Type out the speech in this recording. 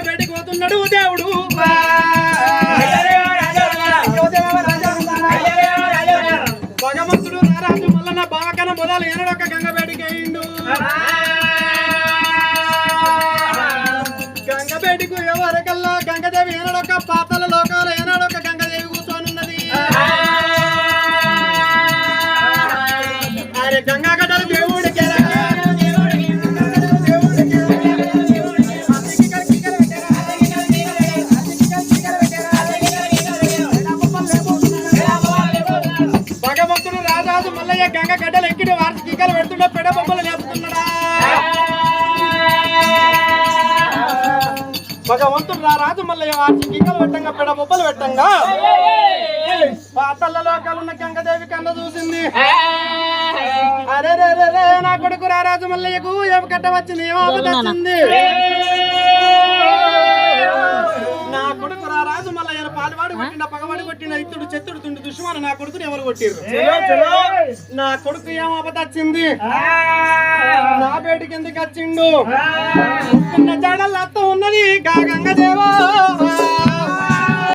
బయటికి పోతున్నాడు దేవుడు. భగవంతుడు రారాజు మల్లన్న బావకన మొదలు ఏనడొక్క గంగ బయటికి అయిండు గంగ బయటకు ఎవరికల్లా గంగదేవి ఏనాడొక్క పాతల లోకాలు ఏనాడొక్క గంగదేవి కూర్చొనున్నది. అరే గంగా రాజు మల్లయ్య గంగ గడ్డలు ఎక్కిన వారికి కీకలు పెడుతుండే పెడ బొమ్మలు లేపుతున్నాడా భగవంతుడు రా రాజు మల్లయ్య వారికి కీకలు పెట్టంగా పెడ బొమ్మలు పెట్టంగా. పాతల లోకాలున్న గంగదేవి కన్న చూసింది. అరే రే రే నా కొడుకు రారాజు మల్లయ్యకు ఏమి కట్ట వచ్చింది ఏం వచ్చింది పగవాడు కొట్టిన ఇత్తుడు చెత్తుడు తుండు దుష్మాను నా కొడుకుని ఎవరు కొట్టిర్రు? నా కొడుకు ఏం ఆపద వచ్చింది? నా బేటికి ఎందుకు వచ్చిండు. ఉన్న జాడల్లో అత్త ఉన్నది. గా గంగదేవా